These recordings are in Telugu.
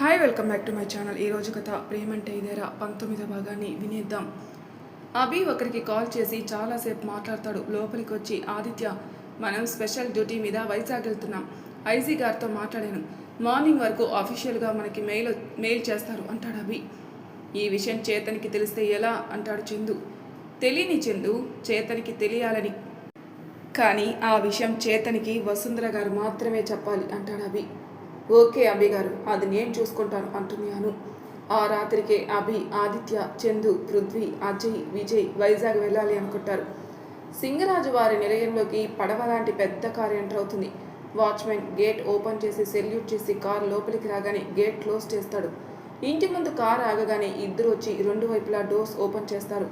Hi welcome back to my channel ఈరోజు కథ ప్రేమంటే ఇదేరా. పంతొమ్మిదో భాగాన్ని వినేద్దాం. అభి ఒకరికి కాల్ చేసి చాలాసేపు మాట్లాడతాడు. లోపలికి వచ్చి ఆదిత్య మనం స్పెషల్ డ్యూటీ మీద వైజాగ్ వెళ్తున్నాం. ఐజీ గారితో మాట్లాడాను. మార్నింగ్ వరకు అఫీషియల్గా మనకి మెయిల్ మెయిల్ చేస్తారు అంటాడు అభి. ఈ విషయం చేతనికి తెలిస్తే ఎలా? అంటాడు చందు. తెలియని చందు చేతనికి తెలియాలని. కానీ ఆ విషయం చేతనికి వసుంధర గారు మాత్రమే చెప్పాలి అంటాడు అభి. ఓకే అభి గారు అది నేను చూసుకుంటాను అంటుంది అను. ఆ రాత్రికే అభి ఆదిత్య చందు పృథ్వీ అజయ్ విజయ్ వైజాగ్ వెళ్ళాలి అనుకుంటారు. సింగరాజు వారి నిలయంలోకి పడవ లాంటి పెద్ద కారు ఎంటర్ అవుతుంది. వాచ్మెన్ గేట్ ఓపెన్ చేసి సెల్యూట్ చేసి కారు లోపలికి రాగానే గేట్ క్లోజ్ చేస్తాడు. ఇంటి ముందు కారు ఆగగానే ఇద్దరు వచ్చి రెండు వైపులా డోర్స్ ఓపెన్ చేస్తారు.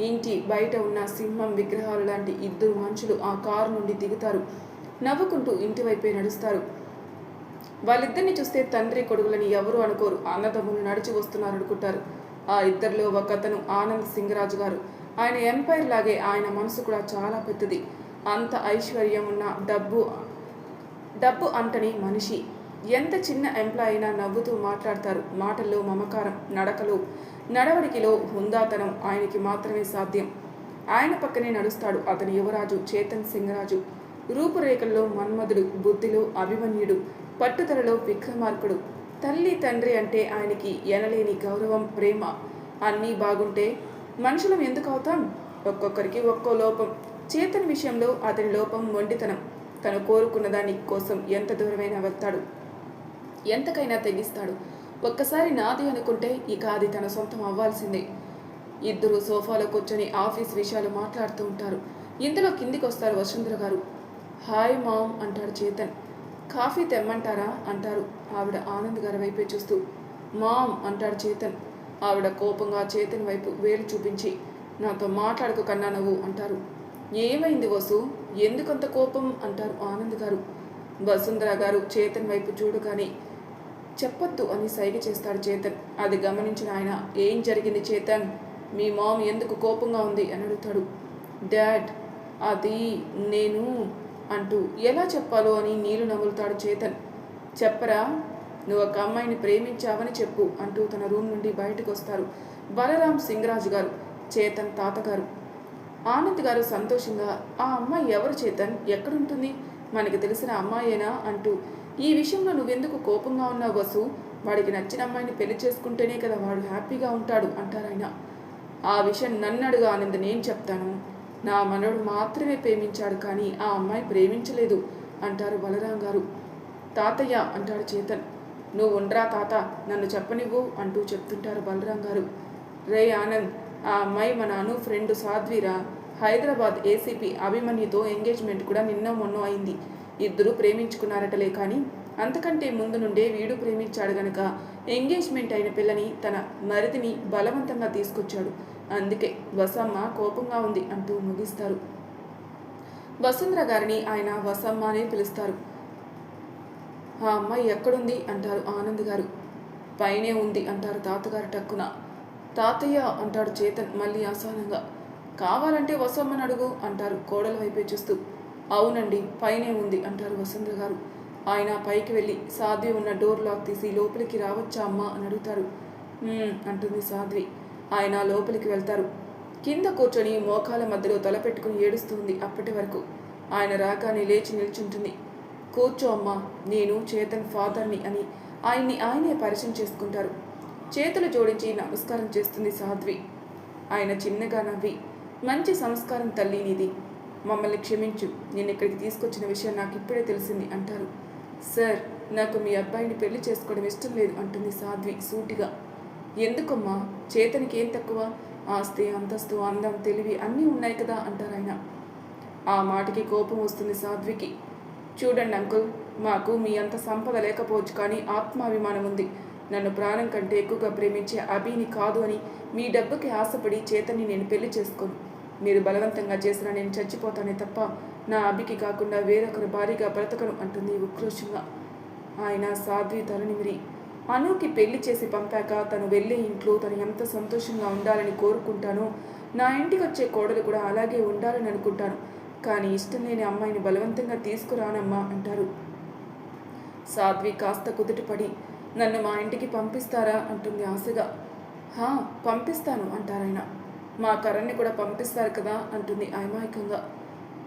ఇంటి బయట ఉన్న సింహం విగ్రహాలు లాంటి ఇద్దరు మనుషులు ఆ కారు నుండి దిగుతారు. నవ్వుకుంటూ ఇంటి వైపే నడుస్తారు. వాళ్ళిద్దరిని చూస్తే తండ్రి కొడుకులని ఎవరు అనుకోరు. అన్నదమ్ములు నడిచి వస్తున్నారు అనుకుంటారు ఆ ఇద్దరిలో ఒకతను ఆనంద్ సింగరాజు గారు. ఆయన ఎంపైర్ లాగే ఆయన మనసు కూడా చాలా పెద్దది. అంత ఐశ్వర్యం ఉన్న డబ్బు డబ్బు అంటని మనిషి. ఎంత చిన్న ఎంప్లాయ్ అయినా నవ్వుతూ మాట్లాడతారు. మాటల్లో మమకారం నడకలో నడవడికిలో హుందాతనం ఆయనకి మాత్రమే సాధ్యం. ఆయన పక్కనే నడుస్తాడు అతని యువరాజు చేతన్ సింగరాజు. రూపురేఖల్లో మన్మధుడు బుద్ధిలో అభిమన్యుడు. పట్టుదలలో విక్రమార్కుడు. తల్లి తండ్రి అంటే ఆయనకి ఎనలేని గౌరవం ప్రేమ. అన్నీ బాగుంటే మనుషులం ఎందుకు అవుతాం? ఒక్కొక్కరికి ఒక్కో లోపం. చేతన్ విషయంలో అతని లోపం మొండితనం. తను కోరుకున్న దాని కోసం ఎంత దూరమైనా వెళ్తాడు. ఎంతకైనా తెగిస్తాడు. ఒక్కసారి నాది అనుకుంటే ఇక అది తన సొంతం అవ్వాల్సిందే. ఇద్దరు సోఫాలో కూర్చొని ఆఫీస్ విషయాలు మాట్లాడుతూ ఉంటారు. ఇంతలో కిందికి వస్తారు వసుంధర గారు. హాయ్ మామ్ అంటాడు చేతన్. కాఫీ తెమ్మంటారా? అంటారు. ఆవిడ ఆనంద్ గారి వైపే చూస్తూ. మామ్ అంటాడు చేతన్. ఆవిడ కోపంగా చేతన్ వైపు వేలు చూపించి నాతో మాట్లాడకు కన్నా నువ్వు అంటారు. ఏమైంది వసు? ఎందుకంత కోపం? అంటారు ఆనంద్ గారు. వసుంధర గారు చేతన్ వైపు చూడగానే చెప్పొద్దు అని సైగ చేస్తాడు చేతన్. అది గమనించిన ఆయన. ఏం జరిగింది చేతన్? మీ మామ్ ఎందుకు కోపంగా ఉంది? అని అడుగుతాడు. డాడ్ అది నేను అంటూ ఎలా చెప్పాలో అని నీళ్ళు నవ్వులుతాడు చేతన్. చెప్పరా నువ్వు ఒక అమ్మాయిని ప్రేమించావని చెప్పు అంటూ తన రూమ్ నుండి బయటకు వస్తారు బలరాం సింగరాజు గారు చేతన్ తాతగారు. ఆనంద్ గారు సంతోషంగా ఆ అమ్మాయి ఎవరు చేతన్? ఎక్కడుంటుంది? మనకి తెలిసిన అమ్మాయేనా? అంటూ ఈ విషయంలో నువ్వెందుకు కోపంగా ఉన్నావు వసు? వాడికి నచ్చిన అమ్మాయిని పెళ్ళి చేసుకుంటేనే కదా వాడు హ్యాపీగా ఉంటాడు అంటారాయన. ఆ విషయం నన్ను అడుగు ఆనంద్ నేను చెప్తాను. నా మనవడు మాత్రమే ప్రేమించాడు కానీ ఆ అమ్మాయి ప్రేమించలేదు అంటారు బలరాం గారు. తాతయ్య అంటాడు చేతన్. నువ్వు ఉండరా తాత నన్ను చెప్పనివ్వు అంటూ చెప్తుంటారు బలరాం గారు. రే ఆనంద్ ఆ అమ్మాయి మన అను ఫ్రెండ్ సాధ్విరా. హైదరాబాద్ ఏసీపీ అభిమన్యుతో ఎంగేజ్మెంట్ కూడా నిన్న మొన్న అయింది. ఇద్దరు ప్రేమించుకున్నారటలే కానీ అంతకంటే ముందు నుండే వీడు ప్రేమించాడు గనక ఎంగేజ్మెంట్ అయిన పిల్లని తన మరిదిని బలవంతంగా తీసుకొచ్చాడు. అందుకే వసమ్మ కోపంగా ఉంది అంటూ ముగిస్తారు. వసుంధర గారిని ఆయన వసమ్మ అనే పిలుస్తారు. ఆ అమ్మాయి ఎక్కడుంది? అంటారు ఆనంద్ గారు. పైనే ఉంది అంటారు తాతగారు టక్కున. తాతయ్య అంటాడు చేతన్ మళ్ళీ ఆసానంగా కావాలంటే వసమ్మని అడుగు అంటారు కోడల వైపే చూస్తూ. అవునండి పైనే ఉంది అంటారు వసుంధర గారు. ఆయన పైకి వెళ్ళి సాధ్వి ఉన్న డోర్ లాక్ తీసి లోపలికి రావచ్చా అమ్మా అని అడుగుతారు. అంటుంది సాధ్వి. ఆయన లోపలికి వెళ్తారు. కింద కూర్చొని మోకాల మధ్యలో తల పెట్టుకుని ఏడుస్తుంది అప్పటి వరకు. ఆయన రాగానే లేచి నిల్చుంటుంది. కూర్చో అమ్మా నేను చేతన్ ఫాదర్ని అని ఆయన్ని ఆయనే పరిచయం చేసుకుంటారు. చేతులు జోడించి నమస్కారం చేస్తుంది సాధ్వి. ఆయన చిన్నగా నవ్వి మంచి సంస్కారం తల్లి నీది. మమ్మల్ని క్షమించు. నేను ఇక్కడికి తీసుకొచ్చిన విషయం నాకు ఇప్పుడే తెలిసింది అంటారు. సార్ నాకు మీ అబ్బాయిని పెళ్ళి చేసుకోవడం ఇష్టం లేదు అంటుంది సాధ్వి సూటిగా. ఎందుకమ్మా? చేతనికి ఏం తక్కువ? ఆస్తి అంతస్తు అందం తెలివి అన్నీ ఉన్నాయి కదా అంటారు ఆయన. ఆ మాటకి కోపం వస్తుంది సాధ్వికి. చూడండి అంకుల్ మాకు మీ అంత సంపద లేకపోవచ్చు కానీ ఆత్మాభిమానం ఉంది. నన్ను ప్రాణం కంటే ఎక్కువగా ప్రేమించే అభిని కాదు అని మీ డబ్బుకి ఆశపడి చేతని నేను పెళ్ళి చేసుకోను. మీరు బలవంతంగా చేసినా నేను చచ్చిపోతానే తప్ప నా అభికి కాకుండా వేరొకరు భారీగా బ్రతకను అంటుంది ఉక్రోషంగా. ఆయన సాధ్వి తలనిమిరి. అనుకి పెళ్ళి చేసి పంపాక తను వెళ్ళే ఇంట్లో తను ఎంత సంతోషంగా ఉండాలని కోరుకుంటానో నా ఇంటికి వచ్చే కోడలు కూడా అలాగే ఉండాలని అనుకుంటాను. కానీ ఇష్టం లేని అమ్మాయిని బలవంతంగా తీసుకురానమ్మా అంటారు. సాధ్వి కాస్త కుదుటపడి నన్ను మా ఇంటికి పంపిస్తారా? అంటుంది ఆశగా. హా పంపిస్తాను అంటారాయన మా కరణ్ని కూడా పంపిస్తారు కదా? అంటుంది అమాయకంగా.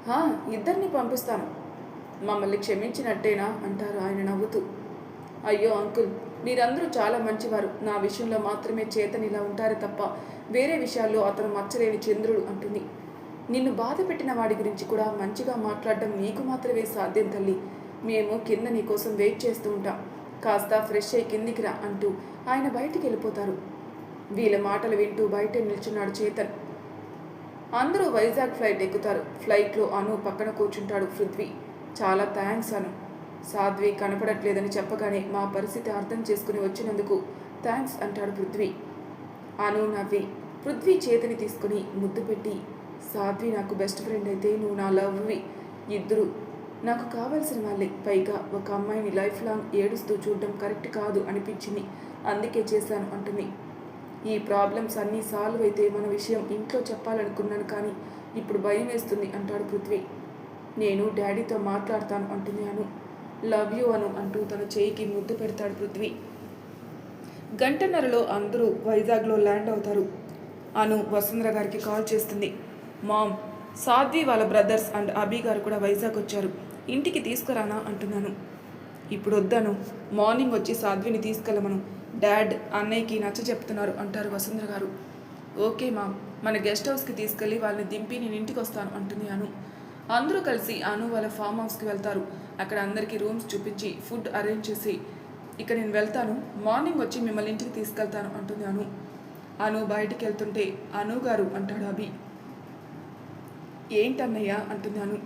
హా ఇద్దరిని పంపిస్తాను. మమ్మల్ని క్షమించినట్టేనా? అంటారు ఆయన నవ్వుతూ. అయ్యో అంకుల్ మీరందరూ చాలా మంచివారు. నా విషయంలో మాత్రమే చేతని ఇలా ఉంటారు తప్ప వేరే విషయాల్లో అతను మచ్చలేని చంద్రుడు అంటుంది. నిన్ను బాధ పెట్టిన వాడి గురించి కూడా మంచిగా మాట్లాడడం నీకు మాత్రమే సాధ్యం తల్లి. మేము కింద నీ కోసం వెయిట్ చేస్తూ ఉంటాం. కాస్త ఫ్రెష్ అయ్యి కిందికి రా అంటూ ఆయన బయటికి వెళ్ళిపోతారు. వీళ్ళ మాటలు వింటూ బయట నిల్చున్నాడు చేతన్. అందరూ వైజాగ్ ఫ్లైట్ ఎక్కుతారు. ఫ్లైట్లో అను పక్కన కూర్చుంటాడు పృథ్వీ. చాలా థ్యాంక్స్ అను. సాధ్వి కనపడట్లేదని చెప్పగానే మా పరిస్థితి అర్థం చేసుకుని వచ్చినందుకు థ్యాంక్స్ అంటాడు పృథ్వీ. అను నవ్వి పృథ్వీ చేతిని తీసుకుని ముద్దు పెట్టి సాధ్వి నాకు బెస్ట్ ఫ్రెండ్ అయితే నువ్వు నా లవ్వి. ఇద్దరు నాకు కావాల్సిన వాళ్ళే. పైగా ఒక అమ్మాయిని లైఫ్ లాంగ్ ఏడుస్తూ చూడడం కరెక్ట్ కాదు అనిపించింది. అందుకే చేశాను అంటుంది. ఈ ప్రాబ్లమ్స్ అన్నీ సాల్వ్ అయితే మన విషయం ఇంట్లో చెప్పాలనుకున్నాను కానీ ఇప్పుడు భయం వేస్తుంది అంటాడు పృథ్వీ. నేను డాడీతో మాట్లాడతాను అంటుంది అను. లవ్ యూ అను అంటూ తన చేయికి ముద్దు పెడతాడు పృథ్వీ. గంటన్నరలో అందరూ వైజాగ్లో ల్యాండ్ అవుతారు. అను వసుంధర గారికి కాల్ చేస్తుంది. మామ్ సాధ్వి వాళ్ళ బ్రదర్స్ అండ్ అబీ గారు కూడా వైజాగ్ వచ్చారు. ఇంటికి తీసుకురానా అంటున్నాను. ఇప్పుడు వద్దాను మార్నింగ్ వచ్చి సాధ్విని తీసుకెళ్ళమను. డాడ్ అన్నయ్యకి నచ్చ చెప్తున్నారు అంటారు వసుంధర గారు. ఓకే మామ్ మన గెస్ట్ హౌస్కి తీసుకెళ్ళి వాళ్ళని దింపి నేను ఇంటికి వస్తాను అంటుంది అను. అందరూ కలిసి అను వాళ్ళ ఫామ్ హౌస్కి వెళ్తారు. అక్కడ అందరికీ రూమ్స్ చూపించి ఫుడ్ అరేంజ్ చేసి ఇక నేను వెళ్తాను మార్నింగ్ వచ్చి మిమ్మల్ని ఇంటికి తీసుకెళ్తాను అంటుంది అను. అను బయటికి వెళ్తుంటే అను గారు అంటాడు అభి. ఏంటన్నయ్య? అంటుంది అను.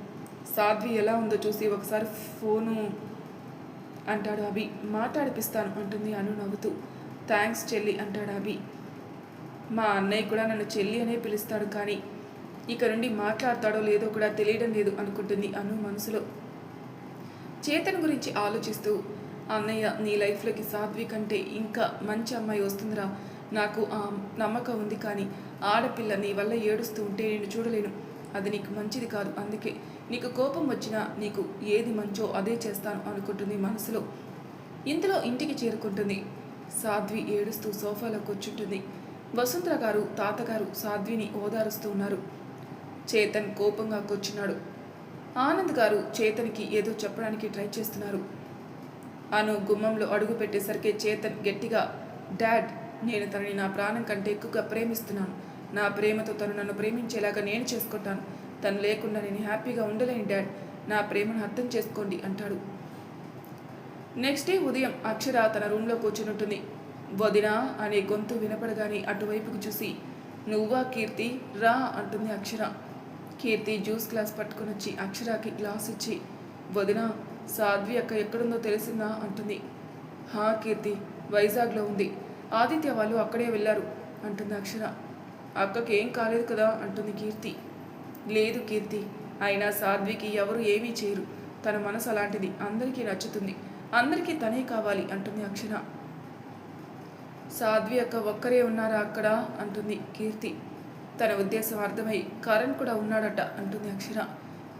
సాధ్వి ఎలా ఉందో చూసి ఒకసారి ఫోను అంటాడు అభి. మాట్లాడిపిస్తాను అంటుంది అను నవ్వుతూ. థ్యాంక్స్ చెల్లి అంటాడు అభి. మా అన్నయ్య కూడా నన్ను చెల్లి అనే పిలుస్తాడు కానీ ఇక నుండి మాట్లాడతాడో లేదో కూడా తెలియడం లేదు అనుకుంటుంది అను మనసులో. చేతన్ గురించి ఆలోచిస్తూ అన్నయ్య నీ లైఫ్లోకి సాధ్వి కంటే ఇంకా మంచి అమ్మాయి వస్తుందిరా. నాకు ఆ నమ్మకం ఉంది కానీ ఆడపిల్ల నీ వల్ల ఏడుస్తూ ఉంటే నేను చూడలేను. అది నీకు మంచిది కాదు. అందుకే నీకు కోపం వచ్చినా నీకు ఏది మంచో అదే చేస్తాను అనుకుంటుంది మనసులో. ఇంతలో ఇంటికి చేరుకుంటుంది. సాధ్వి ఏడుస్తూ సోఫాలో కూర్చుంటుంది. వసుంధర గారు తాతగారు సాధ్విని ఓదారుస్తూ ఉన్నారు. చేతన్ కోపంగా కూర్చున్నాడు. ఆనంద్ గారు చేతన్కి ఏదో చెప్పడానికి ట్రై చేస్తున్నారు. అను గుమ్మంలో అడుగు పెట్టేసరికి చేతన్ గట్టిగా డాడ్ నేను తనని నా ప్రాణం కంటే ఎక్కువగా ప్రేమిస్తున్నాను. నా ప్రేమతో తను నన్ను ప్రేమించేలాగా నేను చేసుకుంటాను. తను లేకుండా నేను హ్యాపీగా ఉండలేను డాడ్. నా ప్రేమను అర్థం చేసుకోండి అంటాడు. నెక్స్ట్ డే ఉదయం అక్షర తన రూమ్లో కూర్చుని వదినా అనే గొంతు వినపడగానే అటువైపుకు చూసి నువ్వా కీర్తి? రా అంటుంది అక్షర. కీర్తి జ్యూస్ గ్లాస్ పట్టుకొని వచ్చి అక్షరాకి గ్లాస్ ఇచ్చి వదిన సాధ్వి అక్క ఎక్కడుందో తెలిసిందా? అంటుంది. హా కీర్తి వైజాగ్లో ఉంది. ఆదిత్య వాళ్ళు అక్కడే వెళ్ళారు అంటుంది అక్షర. అక్కకి ఏం కాలేదు కదా అంటుంది కీర్తి. లేదు కీర్తి అయినా సాధ్వికి ఎవరు ఏమీ చేయరు. తన మనసు అలాంటిది అందరికీ నచ్చుతుంది. అందరికీ తనే కావాలి అంటుంది అక్షర. సాధ్వి అక్క ఒక్కరే ఉన్నారా అక్కడ? అంటుంది కీర్తి. తన ఉద్దేశం అర్థమై కరణ్ కూడా ఉన్నాడట అంటుంది అక్షర.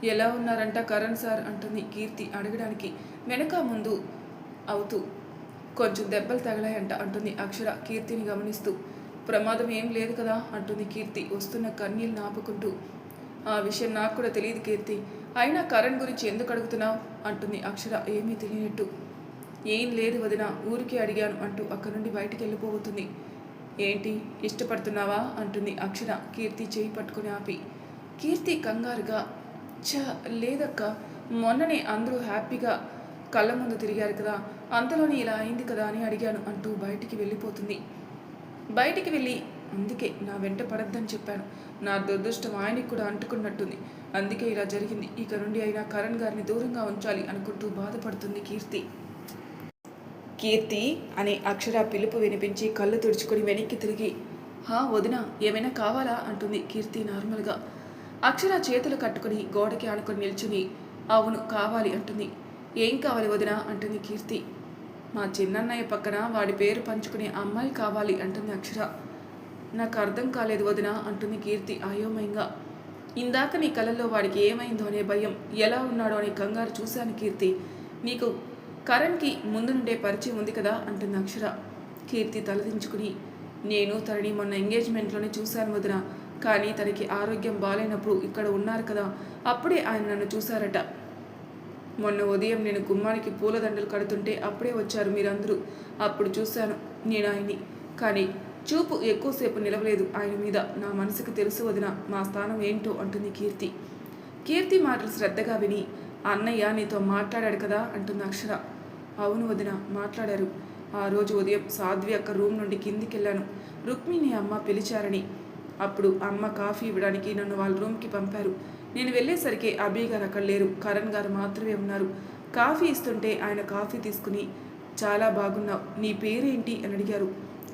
ఎలా ఉన్నారంట కరణ్ సార్? అంటుంది కీర్తి అడగడానికి. వెనక ముందు అవుతూ కొంచెం దెబ్బలు తగిలాయంట అంటుంది అక్షర కీర్తిని గమనిస్తూ. ప్రమాదం ఏం లేదు కదా? అంటుంది కీర్తి వస్తున్న కన్నీళ్ళు నాపుకుంటూ. ఆ విషయం నాకు కూడా తెలియదు కీర్తి. అయినా కరణ్ గురించి ఎందుకు అడుగుతున్నావు? అంటుంది అక్షర ఏమీ తెలియనట్టు. ఏం లేదు వదిన ఊరికే అడిగాను అంటూ అక్కడి నుండి బయటికి వెళ్ళిపోతుంది. ఏంటి? ఇష్టపడుతున్నావా? అంటుంది అక్షర కీర్తి చేయి పట్టుకుని ఆపి. కీర్తి కంగారుగా చ లేదక్క. మొన్ననే అందరూ హ్యాపీగా కళ్ళ ముందు తిరిగారు కదా. అంతలోనే ఇలా అయింది కదా అని అడిగాను అంటూ బయటికి వెళ్ళిపోతుంది. బయటికి వెళ్ళి అందుకే నా వెంట పడద్దని చెప్పాను. నా దురదృష్టం ఆయనకి కూడా అంటుకున్నట్టుంది. అందుకే ఇలా జరిగింది. ఇక నుండి అయినా కరణ్ గారిని దూరంగా ఉంచాలి అనుకుంటూ బాధపడుతుంది కీర్తి. కీర్తి అనే అక్షర పిలుపు వినిపించి కళ్ళు తుడుచుకొని వెనక్కి తిరిగి హా వదిన ఏమైనా కావాలా? అంటుంది కీర్తి నార్మల్గా. అక్షర చేతులు కట్టుకుని గోడకి ఆనుకొని నిల్చుని అవును కావాలి అంటుంది. ఏం కావాలి వదిన? అంటుంది కీర్తి. మా చిన్నన్నయ్య పక్కన వాడి పేరు పంచుకునే అమ్మాయి కావాలి అంటుంది అక్షర. నాకు అర్థం కాలేదు వదిన అంటుంది కీర్తి అయోమయంగా. ఇందాక నీ కళ్ళల్లో వాడికి ఏమైందో అనే భయం ఎలా ఉన్నాడో అనే కంగారు చూశాను కీర్తి. నీకు కరణ్కి ముందు నుండే పరిచయం ఉంది కదా అంటుంది అక్షర. కీర్తి తలదించుకుని నేను తనని మొన్న ఎంగేజ్మెంట్లోనే చూశాను వదిన కానీ తనకి ఆరోగ్యం బాగాలేనప్పుడు ఇక్కడ ఉన్నారు కదా అప్పుడే ఆయన నన్ను చూశారట. మొన్న ఉదయం నేను గుమ్మానికి పూలదండలు కడుతుంటే అప్పుడే వచ్చారు మీరందరూ. అప్పుడు చూశాను నేను ఆయన్ని కానీ చూపు ఎక్కువసేపు నిలవలేదు ఆయన మీద. నా మనసుకు తెలుసు వదిన మా స్థానం ఏంటో అంటుంది కీర్తి. కీర్తి మాటలు శ్రద్ధగా విని అన్నయ్య నీతో మాట్లాడాడు కదా అంటుంది అక్షర. అవును వదిన మాట్లాడారు. ఆ రోజు ఉదయం సాధ్వి అక్క రూమ్ నుండి కిందికి వెళ్ళాను రుక్మిణి అమ్మ పిలిచారని. అప్పుడు అమ్మ కాఫీ ఇవ్వడానికి నన్ను వాళ్ళ రూమ్కి పంపారు. నేను వెళ్ళేసరికి అభి గారు అక్కడ లేరు. కరణ్ గారు మాత్రమే ఉన్నారు. కాఫీ ఇస్తుంటే ఆయన కాఫీ తీసుకుని చాలా బాగున్నావు. నీ పేరేంటి? అని అడిగారు.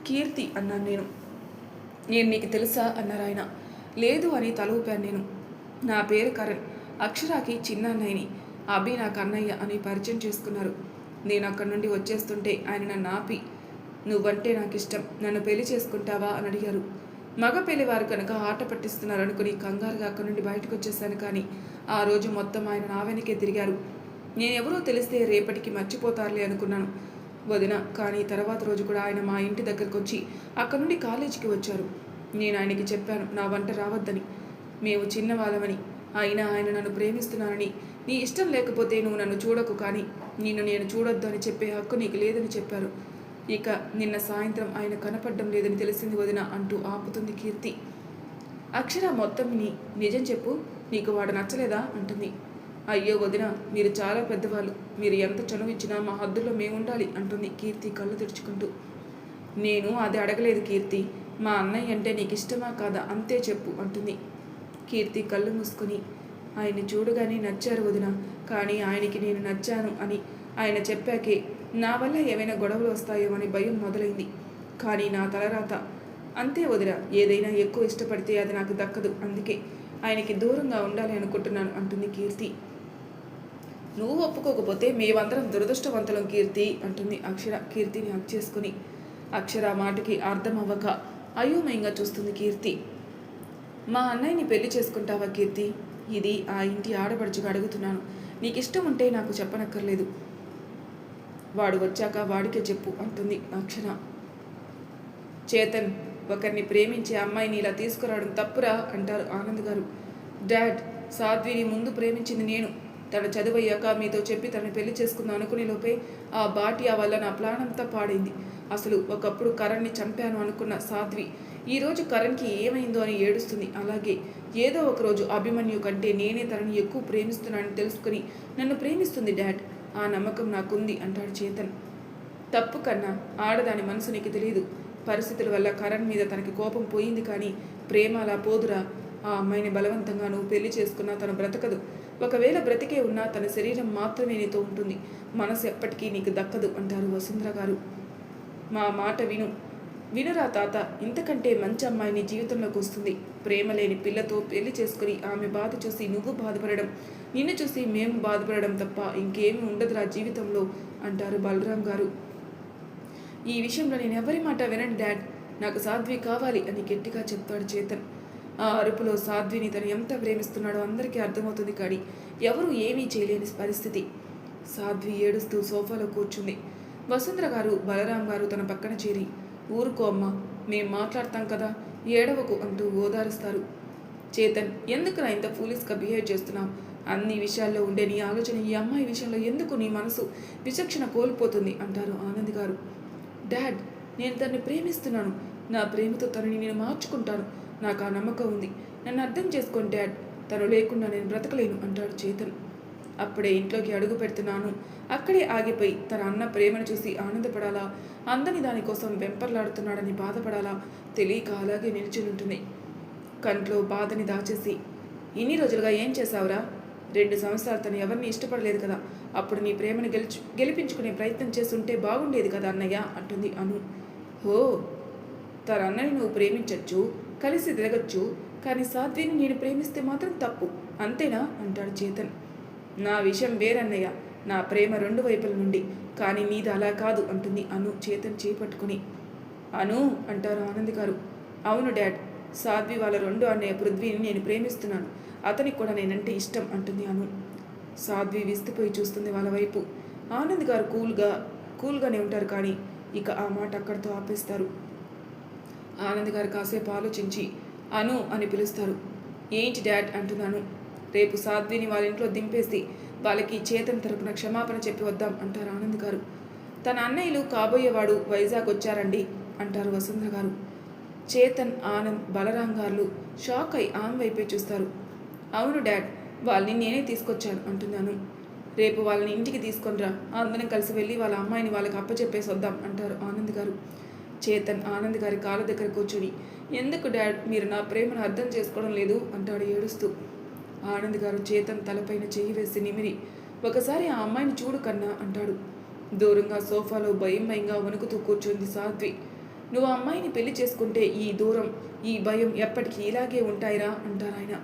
కీర్తి అన్నాను నేను. నేను నీకు తెలుసా? అన్నారు ఆయన. లేదు అని తల ఊపాను నేను. నా పేరు కరణ్. అక్షరాకి చిన్న అన్నయ్యని అభి నాకు అన్నయ్య అని పరిచయం చేసుకున్నారు. నేను అక్కడి నుండి వచ్చేస్తుంటే ఆయన నన్ను ఆపి నువ్వంటే నాకు ఇష్టం నన్ను పెళ్ళి చేసుకుంటావా? అని అడిగారు. మగ పెళ్ళివారు కనుక ఆట పట్టిస్తున్నారు అనుకుని కంగారుగా అక్కడి నుండి బయటకు వచ్చేసాను కానీ ఆ రోజు మొత్తం ఆయన నా వెనకే తిరిగారు. నేనెవరో తెలిస్తే రేపటికి మర్చిపోతారులే అనుకున్నాను. వదిన కానీ తర్వాత రోజు కూడా ఆయన మా ఇంటి దగ్గరకు వచ్చి అక్కడ నుండి కాలేజీకి వచ్చారు. నేను ఆయనకి చెప్పాను నా వంట రావద్దని. మేము చిన్నవాళ్ళమని. అయినా ఆయన నన్ను ప్రేమిస్తున్నానని నీ ఇష్టం లేకపోతే నువ్వు నన్ను చూడకు కానీ నిన్ను నేను చూడొద్దు అని చెప్పే హక్కు నీకు లేదని చెప్పారు. ఇక నిన్న సాయంత్రం ఆయన కనపడడం లేదని తెలిసింది వదిన అంటూ ఆపుతుంది కీర్తి. అక్షర మొత్తం నీ నిజం చెప్పు నీకు వాడు నచ్చలేదా? అంటుంది. అయ్యో వదిన మీరు చాలా పెద్దవాళ్ళు మీరు ఎంత చనువిచ్చినా మా హద్దులో మేముండాలి అంటుంది కీర్తి కళ్ళు తెరుచుకుంటూ. నేను అది అడగలేదు కీర్తి మా అన్నయ్య అంటే నీకు ఇష్టమా కాదా? అంతే చెప్పు అంటుంది. కీర్తి కళ్ళు మూసుకుని ఆయన్ని చూడగానే నచ్చారు వదిన కానీ ఆయనకి నేను నచ్చాను అని ఆయన చెప్పాకే నా వల్ల ఏమైనా గొడవలు వస్తాయో అని భయం మొదలైంది. కానీ నా తలరాత అంతే వదిన ఏదైనా ఎక్కువ ఇష్టపడితే అది నాకు దక్కదు అందుకే ఆయనకి దూరంగా ఉండాలి అనుకుంటున్నాను అంటుంది కీర్తి. నువ్వు ఒప్పుకోకపోతే మేమందరం దురదృష్టవంతులం కీర్తి అంటుంది అక్షర. కీర్తిని హక్ చేసుకుని అక్షర మాటకి అర్థం అవ్వక అయోమయంగా చూస్తుంది కీర్తి. మా అన్నయ్యని పెళ్ళి చేసుకుంటావా కీర్తి? ఇది ఆ ఇంటి ఆడపడుచుగా అడుగుతున్నాను. నీకు ఇష్టం ఉంటే నాకు చెప్పనక్కర్లేదు. వాడు వచ్చాక వాడికే చెప్పు అంటుంది అక్షర. చేతన్ ఒకరిని ప్రేమించే అమ్మాయిని ఇలా తీసుకురావడం తప్పురా అంటారు ఆనంద్ గారు. డాడ్ సాధ్విని ముందు ప్రేమించింది నేను. తన చదువయ్యాక మీతో చెప్పి తనని పెళ్ళి చేసుకుందాం అనుకునే లోపే ఆ బాటియా వల్ల నా ప్లాన్ అంతా పాడైంది. అసలు ఒకప్పుడు కరణ్ని చంపాను అనుకున్న సాధ్వి. ఈరోజు కరణ్కి ఏమైందో అని ఏడుస్తుంది. అలాగే ఏదో ఒక రోజు అభిమన్యు కంటే నేనే తనని ఎక్కువ ప్రేమిస్తున్నానని తెలుసుకుని నన్ను ప్రేమిస్తుంది డాడ్. ఆ నమ్మకం నాకుంది అంటాడు చేతన్. తప్పు కన్నా ఆడదాని మనసు నీకు తెలియదు పరిస్థితుల వల్ల కరణ్ మీద తనకి కోపం పోయింది కానీ ప్రేమ అలా పోదురా. ఆ అమ్మాయిని బలవంతంగా నువ్వు పెళ్ళి చేసుకున్నా తను బ్రతకదు. ఒకవేళ బ్రతికే ఉన్నా తన శరీరం మాత్రమే నీతో ఉంటుంది. మనసు ఎప్పటికీ నీకు దక్కదు అంటారు వసుంధర గారు. మా మాట విను. వినరా తాత ఇంతకంటే మంచి అమ్మాయిని జీవితంలోకి వస్తుంది. ప్రేమ లేని పిల్లతో పెళ్ళి చేసుకుని ఆమె బాధ చూసి నువ్వు బాధపడడం నిన్ను చూసి మేము బాధపడడం తప్ప ఇంకేమీ ఉండదురా జీవితంలో అంటారు బలరాం గారు. ఈ విషయంలో నేను ఎవరి మాట వినండి డాడ్ నాకు సాధ్వి కావాలి అని గట్టిగా చెప్తాడు చేతన్. ఆ అరుపులో సాధ్విని తను ఎంత ప్రేమిస్తున్నాడో అందరికీ అర్థమవుతుంది కానీ ఎవరూ ఏమీ చేయలేని పరిస్థితి. సాధ్వి ఏడుస్తూ సోఫాలో కూర్చుంది. వసుంధర గారు బలరాం గారు తన పక్కన చేరి ఊరుకో అమ్మా మేం మాట్లాడతాం కదా ఏడవకు అంటూ ఓదారుస్తారు. చేతన్ ఎందుకు నా ఇంత ఫూలిస్గా బిహేవ్ చేస్తున్నావు? అన్ని విషయాల్లో ఉండే నీ ఆలోచన ఈ అమ్మాయి విషయంలో ఎందుకు నీ మనసు విచక్షణ కోల్పోతుంది? అంటారు ఆనంద్ గారు. డాడ్ నేను తనని ప్రేమిస్తున్నాను. నా ప్రేమతో తనని నేను మార్చుకుంటాను. నాకు ఆ నమ్మకం ఉంది. నన్ను అర్థం చేసుకోండి డాడ్. తను లేకుండా నేను బ్రతకలేను అంటాడు చేతన్. అప్పుడే ఇంట్లోకి అడుగు పెడుతున్నాను. అక్కడే ఆగిపోయి తన అన్న ప్రేమను చూసి ఆనందపడాలా? అందని దానికోసం వెంపర్లాడుతున్నాడని బాధపడాలా? తెలియక అలాగే నిల్చుని ఉంటుంది కంట్లో బాధని దాచేసి ఇన్ని రోజులుగా ఏం చేశావురా? రెండు సంవత్సరాలు తను ఎవరిని ఇష్టపడలేదు కదా. అప్పుడు నీ ప్రేమను గెలిచి గెలిపించుకునే ప్రయత్నం చేస్తుంటే బాగుండేది కదా అన్నయ్య అంటుంది అను. హో తన అన్నని నువ్వు ప్రేమించవచ్చు కలిసి తిరగచ్చు కానీ సాధ్విని నేను ప్రేమిస్తే మాత్రం తప్పు అంతేనా? అంటాడు చేతన్. నా విషయం వేరన్నయ్య. నా ప్రేమ రెండు వైపుల నుండి. కానీ నీది అలా కాదు అంటుంది అను చేతన్ చేపట్టుకుని. అను అంటారు ఆనంద్ గారు. అవును డాడ్ సాధ్వి వాళ్ళ రెండు అన్నయ్య పృథ్వీని నేను ప్రేమిస్తున్నాను. అతనికి కూడా నేనంటే ఇష్టం అంటుంది అను. సాధ్వి విస్తుపోయి చూస్తుంది వాళ్ళ వైపు. ఆనంద్ గారు కూల్గా కూల్గానే ఉంటారు కానీ ఇక ఆ మాట అక్కడితో ఆపేస్తారు. ఆనంద్ గారు కాసేపు ఆలోచించి అను అని పిలుస్తారు. ఏంటి డాడ్ అంటున్నాను రేపు సాధ్విని వాళ్ళ ఇంట్లో దింపేసి వాళ్ళకి చేతన్ తరపున క్షమాపణ చెప్పి వద్దాం అంటారు ఆనంద్ గారు. తన అన్నయ్యలు కాబోయేవాడు వైజాగ్ వచ్చారండి అంటారు వసుంధర గారు. చేతన్ ఆనంద్ బలరాం గారు షాక్ అయి ఆమె వైపే చూస్తారు. అవును డాడ్ వాళ్ళని నేనే తీసుకొచ్చాను అంటున్నాను. రేపు వాళ్ళని ఇంటికి తీసుకొనిరా అందరం కలిసి వెళ్ళి వాళ్ళ అమ్మాయిని వాళ్ళకి అప్పచెప్పేసి వద్దాం అంటారు ఆనంద్ గారు. చేతన్ ఆనంద్ గారి కాళ్ళ దగ్గర కూర్చొని ఎందుకు డాడ్ మీరు నా ప్రేమను అర్థం చేసుకోవడం లేదు? అంటాడు ఏడుస్తూ. ఆనంద్ గారు చేతన్ తలపైన చెయ్యి వేసి నిమిరి ఒకసారి ఆ అమ్మాయిని చూడు కన్నా అంటాడు. దూరంగా సోఫాలో భయం భయంగా వణుకుతూ కూర్చుంది సాధ్వి. నువ్వు అమ్మాయిని పెళ్ళి చేసుకుంటే ఈ దూరం ఈ భయం ఎప్పటికీ ఇలాగే ఉంటాయిరా అంటారు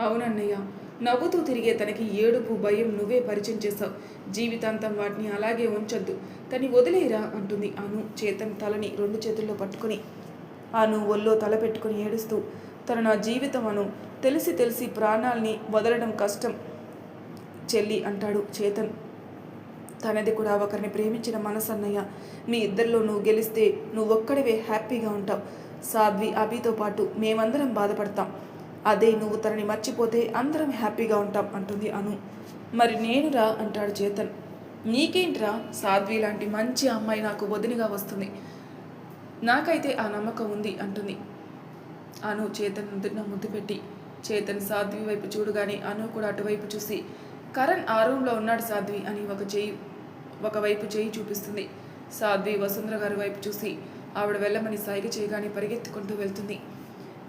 అవునన్నయ్య నవ్వుతూ తిరిగే తనకి ఏడుపు భయం నువ్వే పరిచయం చేశావు. జీవితాంతం వాటిని అలాగే ఉంచొద్దు. తని వదిలేరా అంటుంది అను చేతన్ తలని రెండు చేతుల్లో పట్టుకొని. అను ఒళ్ళో తల పెట్టుకుని ఏడుస్తూ తన నా జీవితం అను తెలిసి తెలిసి ప్రాణాల్ని వదలడం కష్టం చెల్లి అంటాడు చేతన్. తనది కూడా ఒకరిని ప్రేమించిన మనసన్నయ్య. మీ ఇద్దరిలో నువ్వు గెలిస్తే నువ్వు ఒక్కడివే హ్యాపీగా ఉంటావు. సాధ్వి అభితో పాటు మేమందరం బాధపడతాం. అదే నువ్వు తనని మర్చిపోతే అందరం హ్యాపీగా ఉంటాం అంటుంది అను. మరి నేనురా అంటాడు చేతన్. నీకేంట్రా? సాధ్వి లాంటి మంచి అమ్మాయి నాకు వదినగా వస్తుంది. నాకైతే ఆ నమ్మకం ఉంది అంటుంది. అను చేతన్ ముద్దు పెట్టి. చేతన్ సాధ్వి వైపు చూడగానే అను కూడా అటువైపు చూసి కరణ్ ఆ రూమ్లో ఉన్నాడు సాధ్వి అని ఒక చేయి ఒకవైపు చేయి చూపిస్తుంది. సాధ్వి వసుంధర గారి వైపు చూసి ఆవిడ వెళ్ళమని సైగ చేయగానే పరిగెత్తుకుంటూ వెళ్తుంది.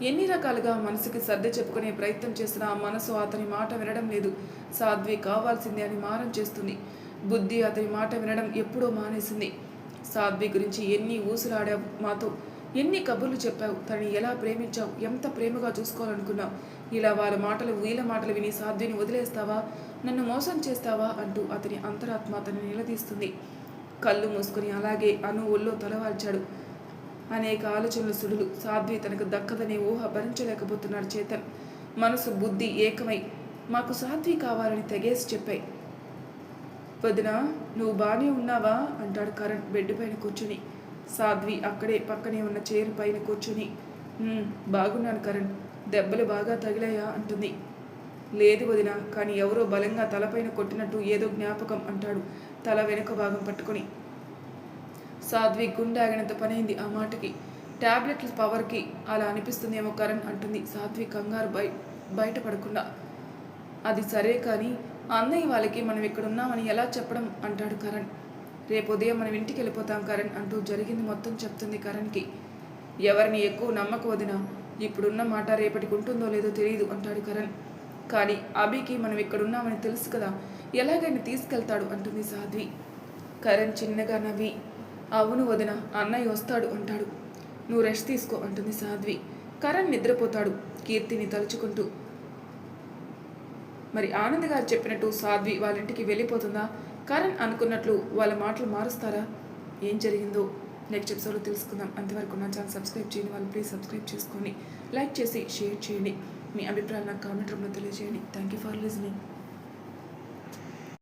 ఎన్ని రకాలుగా మనసుకి సర్ది చెప్పుకునే ప్రయత్నం చేసినా మనసు అతని మాట వినడం లేదు. సాధ్వి కావాల్సింది అని మారం చేస్తుంది. బుద్ధి అతని మాట వినడం ఎప్పుడో మానేసింది. సాధ్వి గురించి ఎన్ని ఊసులాడావు మాతో. ఎన్ని కబుర్లు చెప్పావు? తనని ఎలా ప్రేమించావు? ఎంత ప్రేమగా చూసుకోవాలనుకున్నావు? ఇలా వాళ్ళ మాటలు వీళ్ళ మాటలు విని సాధ్విని వదిలేస్తావా? నన్ను మోసం చేస్తావా? అంటూ అతని అంతరాత్మ అతన్ని నిలదీస్తుంది. కళ్ళు మూసుకుని అలాగే అను ఒళ్ళో తలవాల్చాడు. అనేక ఆలోచనలు సుడులు. సాధ్వి తనకు దక్కదనే ఊహ భరించలేకపోతున్నాడు చేతన్. మనసు బుద్ధి ఏకమై మాకు సాధ్వి కావాలని తెగేసి చెప్పాయి. వదిన నువ్వు బాగానే ఉన్నావా? అంటాడు కరణ్ బెడ్ పైన కూర్చుని. సాధ్వి అక్కడే పక్కనే ఉన్న చైర్ పైన కూర్చుని బాగున్నాను కరణ్. దెబ్బలు బాగా తగిలాయా? అంటుంది. లేదు వదిన కానీ ఎవరో బలంగా తలపైన కొట్టినట్టు ఏదో జ్ఞాపకం అంటాడు తల వెనుక భాగం పట్టుకొని. సాధ్వి గుండె ఆగినంత పనైంది ఆ మాటకి. ట్యాబ్లెట్ల పవర్కి అలా అనిపిస్తుందేమో కరణ్ అంటుంది సాధ్వి కంగారు బయ బయటపడకుండా. అది సరే కానీ అన్నయ్య వాళ్ళకి మనం ఇక్కడ ఉన్నామని ఎలా చెప్పడం? అంటాడు కరణ్. రేపు ఉదయం మనం ఇంటికి వెళ్ళిపోతాం కరణ్ అంటూ జరిగింది మొత్తం చెప్తుంది కరణ్కి. ఎవరిని ఎక్కువ నమ్మక వదినా? ఇప్పుడున్న మాట రేపటికి ఉంటుందో లేదో తెలియదు అంటాడు కరణ్. కానీ అభికి మనం ఇక్కడున్నామని తెలుసు కదా ఎలాగైనా తీసుకెళ్తాడు అంటుంది సాధ్వి. కరణ్ చిన్నగా నవ్వి అవును వదిన అన్నయ్య వస్తాడు అంటాడు. నువ్వు రెస్ట్ తీసుకో అంటుంది సాధ్వి. కరణ్ నిద్రపోతాడు కీర్తిని తలుచుకుంటూ. మరి ఆనంద్ గారు చెప్పినట్టు సాధ్వి వాళ్ళ ఇంటికి వెళ్ళిపోతుందా? కరణ్ అనుకున్నట్లు వాళ్ళ మాటలు మారుస్తారా? ఏం జరిగిందో? నెక్స్ట్ ఎపిసోడ్లో తెలుసుకుందాం. అంతవరకు నా ఛానల్ సబ్స్క్రైబ్ చేయండి వాళ్ళు ప్లీజ్ సబ్స్క్రైబ్ చేసుకొని లైక్ చేసి షేర్ చేయండి. మీ అభిప్రాయాలు నాకు కామెంట్ రూమ్లో తెలియజేయండి. Thank you for listening